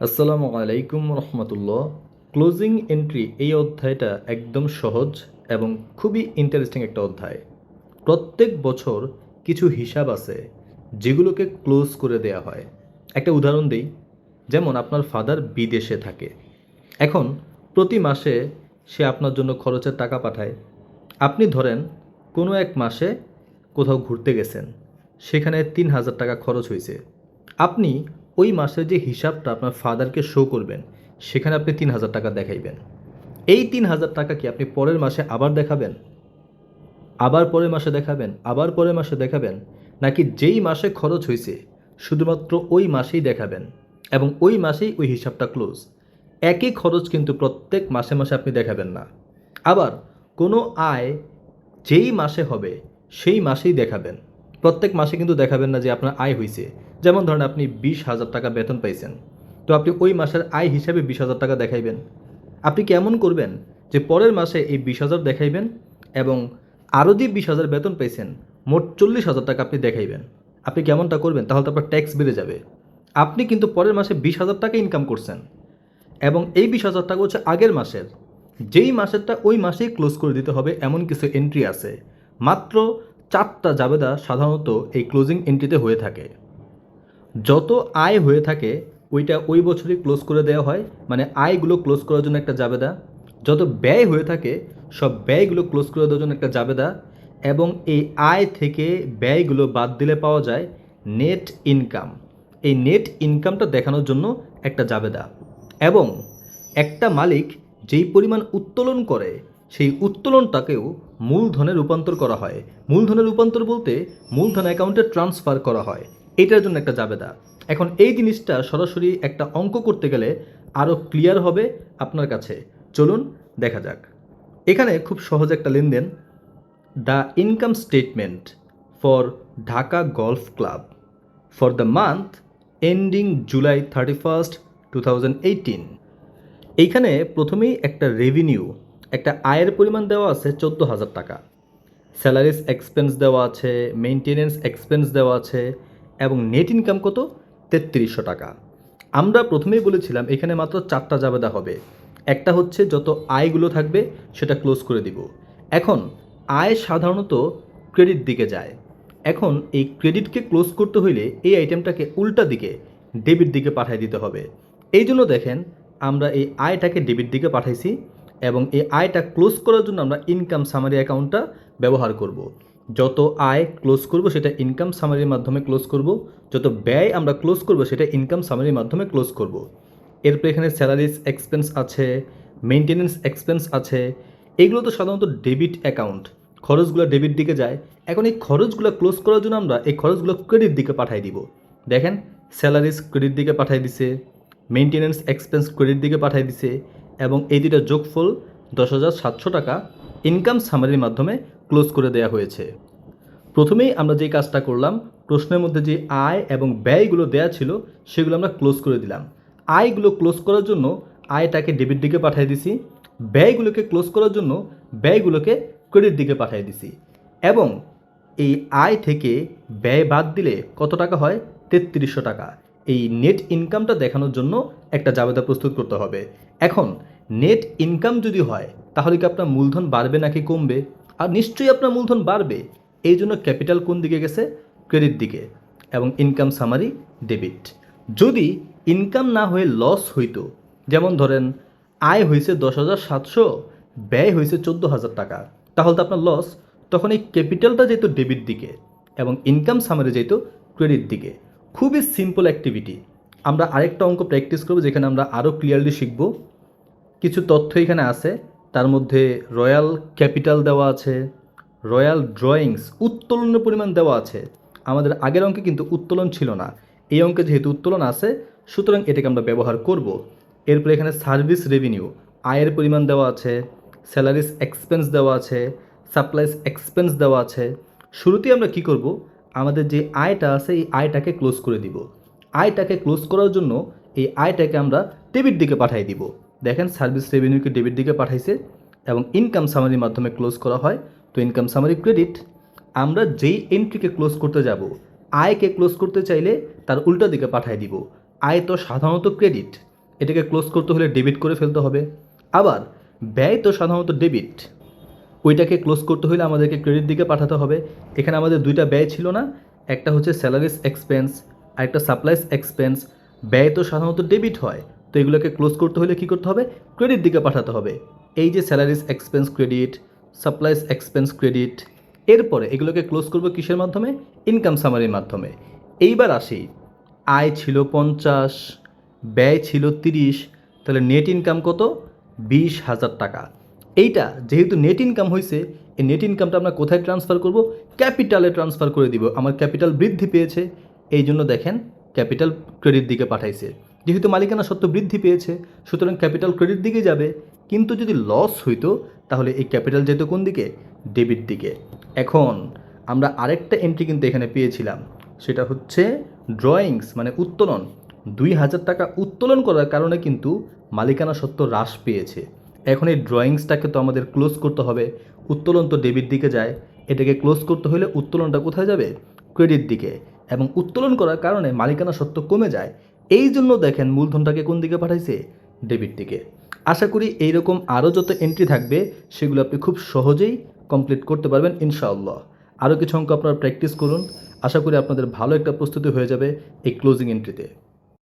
আসসালামু আলাইকুম রহমতুল্লাহ। Closing entry এই অধ্যায়টা একদম সহজ এবং খুবই ইন্টারেস্টিং একটা অধ্যায়। প্রত্যেক বছর কিছু হিসাব আছে যেগুলোকে ক্লোজ করে দেয়া হয়। একটা উদাহরণ দিই, যেমন আপনার ফাদার বিদেশে থাকে। এখন প্রতি মাসে সে আপনার জন্য খরচের টাকা পাঠায়। আপনি ধরেন কোনো এক মাসে কোথাও ঘুরতে গেছেন, সেখানে তিন হাজার টাকা খরচ হয়েছে। আপনি ওই মাসের যে হিসাবটা আপনার ফাদারকে শো করবেন, সেখানে আপনি তিন হাজার টাকা দেখাইবেন। এই তিন হাজার টাকা কি আপনি পরের মাসে আবার দেখাবেন? আবার পরের মাসে দেখাবেন, আবার পরের মাসে দেখাবেন, নাকি যেই মাসে খরচ হয়েছে শুধুমাত্র ওই মাসেই দেখাবেন? এবং ওই মাসেই ওই হিসাবটা ক্লোজ একই খরচ কিন্তু প্রত্যেক মাসে মাসে আপনি দেখাবেন না। আবার কোনো আয় যেই মাসে হবে, সেই মাসেই দেখাবেন। প্রত্যেক মাসে কিন্তু দেখাবেন না যে আপনার আয় হয়েছে যেমন ধরেন আপনি বিশ হাজার টাকা বেতন পাইছেন, তো আপনি ওই মাসের আয় হিসাবে বিশ হাজার টাকা দেখাইবেন। আপনি কেমন করবেন যে পরের মাসে এই বিশ হাজার দেখাইবেন এবং আরও যে বিশ হাজার বেতন পেয়েছেন মোট চল্লিশ হাজার টাকা আপনি দেখাইবেন? আপনি কেমনটা করবেন? তাহলে তো আপনার ট্যাক্স বেড়ে যাবে। আপনি কিন্তু পরের মাসে বিশ হাজার টাকা ইনকাম করছেন এবং এই বিশ হাজার টাকা হচ্ছে আগের মাসের। যেই মাসেরটা ওই মাসেই ক্লোজ করে দিতে হবে, এমন কিছু এন্ট্রি আছে। মাত্র চারটা জাবেদা সাধারণত এই ক্লোজিং এন্ট্রিতে হয়ে থাকে। যত আয় হয়ে থাকে, ওইটা ওই বছরই ক্লোজ করে দেওয়া হয়। মানে আয়গুলো ক্লোজ করার জন্য একটা জাবেদা। যত ব্যয় হয়ে থাকে, সব ব্যয়গুলো ক্লোজ করে দেওয়ার জন্য একটা জাবেদা। এবং এই আয় থেকে ব্যয়গুলো বাদ দিলে পাওয়া যায় নেট ইনকাম এই নেট ইনকামটা দেখানোর জন্য একটা জাবেদা। এবং একটা মালিক যেই পরিমাণ উত্তোলন করে, সেই উত্তোলনটাকেও মূলধনে রূপান্তর করা হয়। মূলধনে রূপান্তর বলতে মূলধন অ্যাকাউন্টে ট্রান্সফার করা হয়। এটার জন্য একটা জাবেদা। এখন এই জিনিসটা সরাসরি একটা অঙ্ক করতে গেলে আরও ক্লিয়ার হবে আপনার কাছে। চলুন দেখা যাক। এখানে খুব সহজ একটা লেনদেন। The income statement for Dhaka golf club. For the month ending July thirty first two এইখানে প্রথমেই একটা রেভিনিউ একটা আয়ের পরিমাণ দেওয়া আছে চোদ্দ হাজার টাকা। স্যালারিস এক্সপেন্স দেওয়া আছে মেনটেনেন্স এক্সপেন্স দেওয়া আছে এবং নেট ইনকাম কত? তেত্রিশশো টাকা। আমরা প্রথমেই বলেছিলাম এখানে মাত্র চারটা জাবেদা হবে। একটা হচ্ছে যত আয়গুলো থাকবে সেটা ক্লোজ করে দিব। এখন, আয় সাধারণত ক্রেডিট দিকে যায়। এখন এই ক্রেডিটকে ক্লোজ করতে হইলে এই আইটেমটাকে উল্টা দিকে ডেবিট দিকে পাঠিয়ে দিতে হবে। এই জন্য দেখেন, আমরা এই আয়টাকে ডেবিট দিকে পাঠাইছি এবং এই আয়টা ক্লোজ করার জন্য আমরা ইনকাম সামারি অ্যাকাউন্টটা ব্যবহার করব। যত আয় ক্লোজ করব সেটা ইনকাম সামারির মাধ্যমে ক্লোজ করব, যত ব্যয় আমরা ক্লোজ করব সেটা ইনকাম সামারির মাধ্যমে ক্লোজ করব। এরপর এখানে স্যালারিস এক্সপেন্স আছে মেনটেনেন্স এক্সপেন্স আছে, এগুলো তো সাধারণত ডেবিট অ্যাকাউন্ট খরচগুলো ডেবিট দিকে যায়। এখন এই খরচগুলো ক্লোজ করার জন্য আমরা এই খরচগুলো ক্রেডিট দিকে পাঠিয়ে দিব। দেখেন স্যালারিস ক্রেডিট দিকে পাঠিয়ে দিছে মেনটেনেন্স এক্সপেন্স ক্রেডিট দিকে পাঠিয়ে দিছে, এবং এই দুটা যোগফল দশ হাজার সাতশো টাকা ইনকাম সামারির মাধ্যমে ক্লোজ করে দেওয়া হয়েছে। প্রথমেই আমরা যে কাজটা করলাম, প্রশ্নের মধ্যে যে আয় এবং ব্যয়গুলো দেয়া ছিল, সেগুলো আমরা ক্লোজ করে দিলাম। আয়গুলো ক্লোজ করার জন্য আয়টাকে ডেবিট দিকে পাঠিয়ে দিছি, ব্যয়গুলোকে ক্লোজ করার জন্য ব্যয়গুলোকে ক্রেডিট দিকে পাঠিয়ে দিছি। এবং এই আয় থেকে ব্যয় বাদ দিলে কত টাকা হয়? তেত্রিশশো টাকা। এই নেট ইনকামটা দেখানোর জন্য একটা জাবেদা প্রস্তুত করতে হবে। এখন নেট ইনকাম যদি হয়, তাহলে কি আপনার মূলধন বাড়বে নাকি কমবে? আর নিশ্চয়ই আপনার মূলধন বাড়বে। এই জন্য ক্যাপিটাল কোন দিকে গেছে? ক্রেডিট দিকে এবং ইনকাম সামারি ডেবিট। যদি ইনকাম না হয়ে লস হইতো, যেমন ধরেন আয় হয়েছে দশ হাজার সাতশো, ব্যয় হয়েছে চোদ্দ হাজার টাকা, তাহলে তো আপনার লস। তখন এই ক্যাপিটালটা যেত ডেবিট দিকে এবং ইনকাম সামারি যেত ক্রেডিট দিকে। খুবই সিম্পল অ্যাক্টিভিটি। আমরা আরেকটা অঙ্ক প্র্যাকটিস করব, যেখানে আমরা আরও ক্লিয়ারলি শিখব। কিছু তথ্য এখানে আছে। তার মধ্যে রয়্যাল ক্যাপিটাল দেওয়া আছে, রয়্যাল ড্রয়িংস উত্তোলনের পরিমাণ দেওয়া আছে। আমাদের আগের অঙ্কে কিন্তু উত্তোলন ছিল না। এই অঙ্কে যেহেতু উত্তোলন আছে, সুতরাং এটাকে আমরা ব্যবহার করব। এরপরে এখানে সার্ভিস রেভিনিউ, আয়ের পরিমাণ দেওয়া আছে, স্যালারিস এক্সপেন্স দেওয়া আছে, সাপ্লাইস এক্সপেন্স দেওয়া আছে। শুরুতেই আমরা কি করব? আমাদের যে আয়টা আছে, এই আয়টাকে ক্লোজ করে দিব। আয়টাকে ক্লোজ করার জন্য এই আয়টাকে আমরা ডেবিট দিকে পাঠিয়ে দিব। দেখেন সার্ভিস রেভিনিউকে ডেবিট দিকে পাঠাইছে এবং ইনকাম সামারির মাধ্যমে ক্লোজ করা হয়। তো ইনকাম সামারি ক্রেডিট, আমরা যেই এন্ট্রিকে ক্লোজ করতে যাব, আয়কে ক্লোজ করতে চাইলে তার উল্টা দিকে পাঠিয়ে দিব। আয় তো সাধারণত ক্রেডিট, এটাকে ক্লোজ করতে হলে ডেবিট করে ফেলতে হবে। আবার ব্যয় তো সাধারণত ডেবিট, ওইটাকে ক্লোজ করতে হলে আমাদেরকে ক্রেডিট দিকে পাঠাতে হবে। এখানে আমাদের দুইটা ব্যয় ছিল না, একটা হচ্ছে স্যালারিস এক্সপেন্স আর একটা সাপ্লাইস এক্সপেন্স। ব্যয় তো সাধারণত ডেবিট হয় তো এগুলোকে ক্লোজ করতে হলে কী করতে হবে? ক্রেডিট দিকে পাঠাতে হবে। এই যে salaries expense credit supplies expense credit এরপরে এগুলোকে ক্লোজ করব কিসের মাধ্যমে? ইনকাম সামারির মাধ্যমে। এইবার আসি। আয় ছিল পঞ্চাশ, ব্যয় ছিল তিরিশ, তাহলে নেট ইনকাম কত? বিশ হাজার টাকা। এইটা যেহেতু নেট ইনকাম হয়েছে এই নেট ইনকামটা আমরা কোথায় ট্রান্সফার করব? ক্যাপিটালে ট্রান্সফার করে দিব। আমার ক্যাপিটাল বৃদ্ধি পেয়েছে। এই জন্য দেখেন ক্যাপিটাল ক্রেডিট দিকে পাঠাইছে। যেহেতু মালিকানা সত্ত্ব বৃদ্ধি পেয়েছে, সুতরাং ক্যাপিটাল ক্রেডিট দিকে যাবে। কিন্তু যদি লস হইতো, তাহলে এই ক্যাপিটাল যেত কোন দিকে? ডেবিট দিকে। এখন আমরা আরেকটা এন্ট্রি কিন্তু এখানে পেয়েছিলাম। সেটা হচ্ছে ড্রয়িংস মানে উত্তোলন। দুই হাজার টাকা উত্তোলন করার কারণে কিন্তু মালিকানা সত্ত্ব হ্রাস পেয়েছে। এখন এই ড্রয়িংসটাকে তো আমাদের ক্লোজ করতে হবে। উত্তোলন তো ডেবিট দিকে যায়। এটাকে ক্লোজ করতে হলে উত্তোলনটা কোথায় যাবে? ক্রেডিট দিকে। এবং উত্তোলন করার কারণে মালিকানা সত্ত্ব কমে যায়। এই জন্য দেখেন মূলধনটাকে কোন দিকে পাঠাইছে? ডেবিট দিকে। আশা করি এইরকম আরও যত এন্ট্রি থাকবে, সেগুলো আপনি খুব সহজেই কমপ্লিট করতে পারবেন ইনশাআল্লাহ। আরও কিছু অঙ্ক আপনারা প্র্যাকটিস করুন। আশা করি আপনাদের ভালো একটা প্রস্তুতি হয়ে যাবে এই ক্লোজিং এন্ট্রিতে